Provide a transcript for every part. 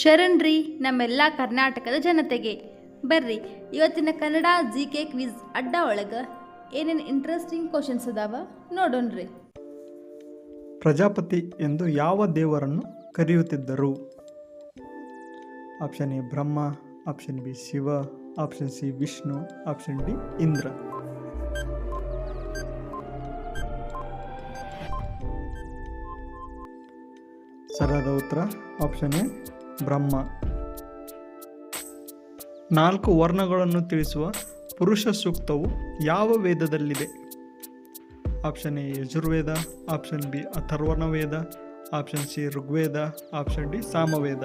ಶರಣ್ರಿ ನಮ್ಮೆಲ್ಲ ಕರ್ನಾಟಕದ ಜನತೆಗೆ. ಬರ್ರಿ, ಇವತ್ತಿನ ಕನ್ನಡ ಜಿ ಕೆ ಕ್ವಿಜ್ ಅಡ್ಡ ಒಳಗೆ ಏನೇನು ಇಂಟ್ರೆಸ್ಟಿಂಗ್ ಕ್ವಶನ್ಸ್ ಅದಾವ ನೋಡೋಣ್ರಿ ಪ್ರಜಾಪತಿ ಎಂದು ಯಾವ ದೇವರನ್ನು ಕರೆಯುತ್ತಿದ್ದರು? Option A Brahma option B Shiva option C Vishnu option D Indra ಸರಿಯಾದ ಉತ್ತರ ಆಪ್ಷನ್ ಎ ಬ್ರಹ್ಮ. ನಾಲ್ಕು ವರ್ಣಗಳನ್ನು ತಿಳಿಸುವ ಪುರುಷ ಸೂಕ್ತವು ಯಾವ ವೇದದಲ್ಲಿದೆ? Option A Yajurveda, option B Atharvana Veda option C Rigveda, option D Samaveda.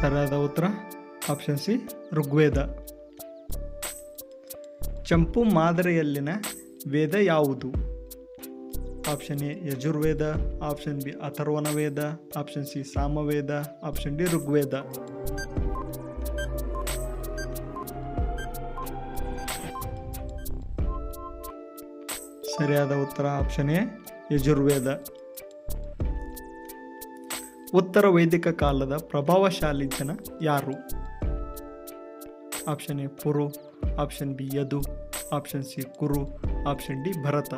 ಸರಿಯಾದ ಉತ್ತರ? Option C Rigveda. ಚಂಪು ಮಾದರಿಯಲ್ಲಿನ ವೇದ ಯಾವುದು? Option A Yajurveda option B Atharvana Veda option C Samaveda option D Rigveda ಸರಿಯಾದ ಉತ್ತರ ಆಪ್ಷನ್ ಎ ಯಜುರ್ವೇದ ಉತ್ತರ ವೈದಿಕ ಕಾಲದ ಪ್ರಭಾವಶಾಲಿ ಜನ ಯಾರು? Option A Puru option B Yadu option C Kuru option D Bharata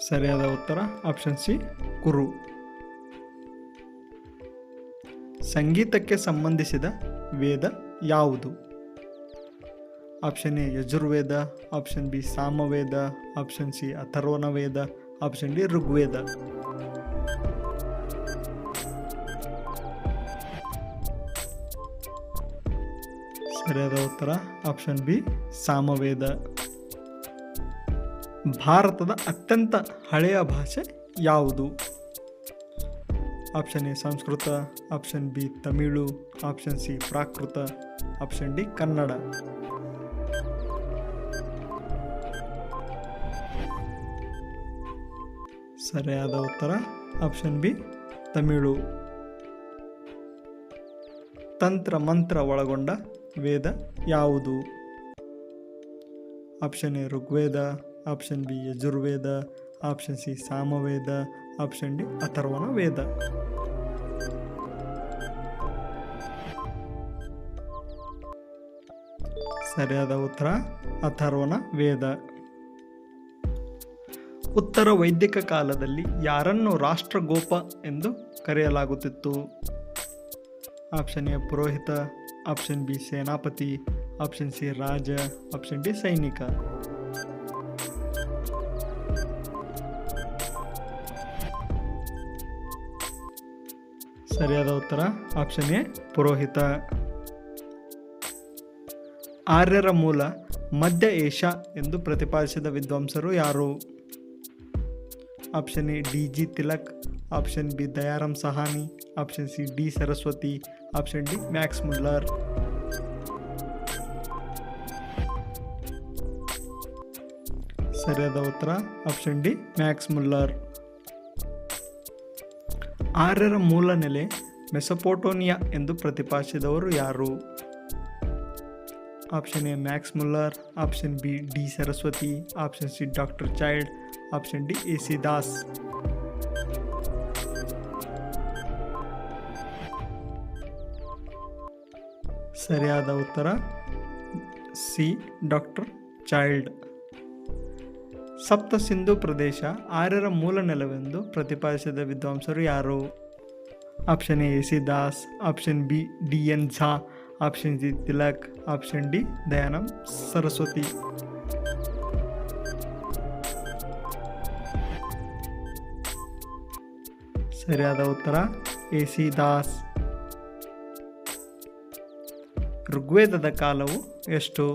ಸರಿಯಾದ ಉತ್ತರ? ಆಪ್ಷನ್ ಸಿ ಕುರು ಸಂಗೀತಕ್ಕೆ ಸಂಬಂಧಿಸಿದ ವೇದ ಯಾವುದು? Option A Yajurveda. Option B Samaveda. Option C Atharvana Veda option D Rigveda. ಸರಿಯಾದ ಉತ್ತರ? Option B Samaveda. ಭಾರತದ ಅತ್ಯಂತ ಹಳೆಯ ಭಾಷೆ ಯಾವುದು? Option A Sanskrit option B Tamil option C Prakrit option D Kannada. ಸರಿಯಾದ ಉತ್ತರ ಆಪ್ಷನ್ ಬಿ ತಮಿಳು. ತಂತ್ರ ಮಂತ್ರ ಒಳಗೊಂಡ ವೇದ ಯಾವುದು? Option A Rigveda option B Yajurveda, option C Samaveda, option D Atharvana Veda ಸರಿಯಾದ ಉತ್ತರ ಅಥರ್ವನ ವೇದ ಉತ್ತರ ವೈದಿಕ ಕಾಲದಲ್ಲಿ ಯಾರನ್ನು ರಾಷ್ಟ್ರಗೋಪ ಎಂದು ಕರೆಯಲಾಗುತ್ತಿತ್ತು? ಆಪ್ಷನ್ ಎ ಪುರೋಹಿತ, ಆಪ್ಷನ್ ಬಿ ಸೇನಾಪತಿ, ಆಪ್ಷನ್ ಸಿ ರಾಜ, ಆಪ್ಷನ್ ಡಿ ಸೈನಿಕ. ಸರಿಯಾದ ಉತ್ತರ? ಆಪ್ಷನ್ ಎ, ಪುರೋಹಿತ. ಆರ್ಯರ ಮೂಲ ಮಧ್ಯ ಏಷ್ಯಾ ಎಂದು ಪ್ರತಿಪಾದಿಸಿದ ವಿದ್ವಾಂಸರು ಯಾರು? Option A, D G Tilak. Option B Dayaram Sahni. Option C, D Saraswati. Option D, Max Muller. ಸರಿಯಾದ ಉತ್ತರ? Option D, Max Muller. ಆರ್ಯರ ಮೂಲ ನೆಲೆ ಮೆಸಪೋಟೋನಿಯಾ ಎಂದು ಪ್ರತಿಪಾದಿಸಿದವರು ಯಾರು? Option A Max Muller, option B D Saraswati, option C doctor Childe, option D A C Das. ಸರಿಯಾದ ಉತ್ತರ C doctor child. ಸಪ್ತ ಸಿಂಧು ಪ್ರದೇಶ ಆರ್ಯರ ಮೂಲ ನೆಲವೆಂದು ಪ್ರತಿಪಾದಿಸಿದ ವಿದ್ವಾಂಸರು ಯಾರು? Option A C Das option B D N Jha option C Tilak option D Dayanand Saraswati ಸರಿಯಾದ ಉತ್ತರ A C Das ಋಗ್ವೇದದ ಕಾಲವು ಎಷ್ಟು?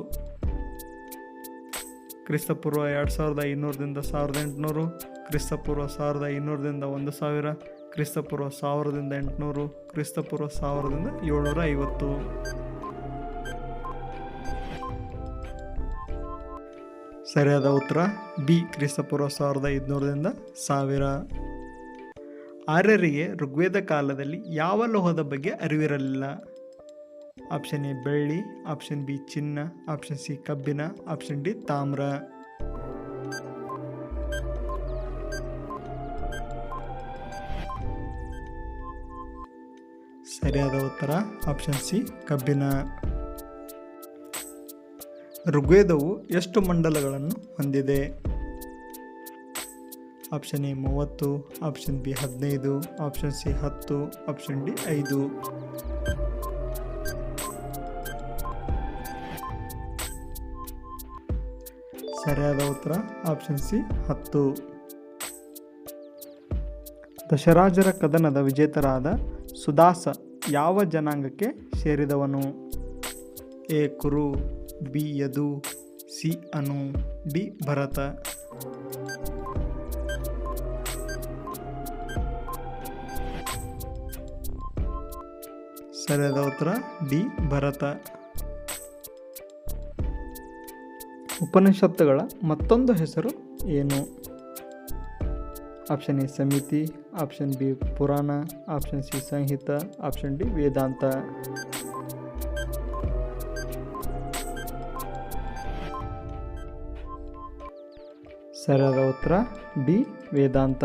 ಕ್ರಿಸ್ತಪೂರ್ವ ಎರಡು ಸಾವಿರದ ಇನ್ನೂರದಿಂದ ಸಾವಿರದ ಎಂಟುನೂರು, ಕ್ರಿಸ್ತಪೂರ್ವ ಸಾವಿರದ ಇನ್ನೂರದಿಂದ ಒಂದು ಸಾವಿರ, ಕ್ರಿಸ್ತಪೂರ್ವ ಸಾವಿರದಿಂದ ಎಂಟುನೂರು, ಕ್ರಿಸ್ತಪೂರ್ವ ಸಾವಿರದಿಂದ ಏಳ್ನೂರ ಐವತ್ತು. ಸರಿಯಾದ ಉತ್ತರ, ಬಿ, ಕ್ರಿಸ್ತಪೂರ್ವ ಸಾವಿರದ ಐದುನೂರರಿಂದ ಸಾವಿರ. ಆರ್ಯರಿಗೆ ಋಗ್ವೇದ ಕಾಲದಲ್ಲಿ ಯಾವ ಲೋಹದ ಬಗ್ಗೆ ಅರಿವಿರಲಿಲ್ಲ. ಆಪ್ಷನ್ ಎ ಬೆಳ್ಳಿ ಆಪ್ಷನ್ ಬಿ ಚಿನ್ನ ಆಪ್ಷನ್ ಸಿ ಕಬ್ಬಿಣ ಆಪ್ಷನ್ ಡಿ ತಾಮ್ರ ಸರಿಯಾದ ಉತ್ತರ ಆಪ್ಷನ್ ಸಿ ಕಬ್ಬಿಣ ಋಗ್ವೇದವು ಎಷ್ಟು ಮಂಡಲಗಳನ್ನು ಹೊಂದಿದೆ? ಆಪ್ಷನ್ ಎ ಮೂವತ್ತು. ಆಪ್ಷನ್ ಬಿ ಹದಿನೈದು. ಆಪ್ಷನ್ ಸಿ ಹತ್ತು. ಆಪ್ಷನ್ ಡಿ ಐದು. ಸರಿಯಾದ ಉತ್ತರ ಆಪ್ಷನ್ ಸಿ ಹತ್ತು. ದಶರಾಜರ ಕದನದ ವಿಜೇತರಾದ ಸುದಾಸ ಯಾವ ಜನಾಂಗಕ್ಕೆ ಸೇರಿದವನು? A, Kuru, B, Yadu, C, Anu, D, Bharata. ಸರಿಯಾದ ಉತ್ತರ, ಡಿ, ಭರತ. ಉಪನಿಷತ್ತುಗಳ ಮತ್ತೊಂದು ಹೆಸರು ಏನು? ಆಪ್ಷನ್ ಎ ಸಮಿತಿ, ಆಪ್ಷನ್ ಬಿ ಪುರಾಣ, ಆಪ್ಷನ್ ಸಿ ಸಂಹಿತ, ಆಪ್ಷನ್ ಡಿ ವೇದಾಂತ. ಸರಿಯಾದ ಉತ್ತರ ಡಿ ವೇದಾಂತ.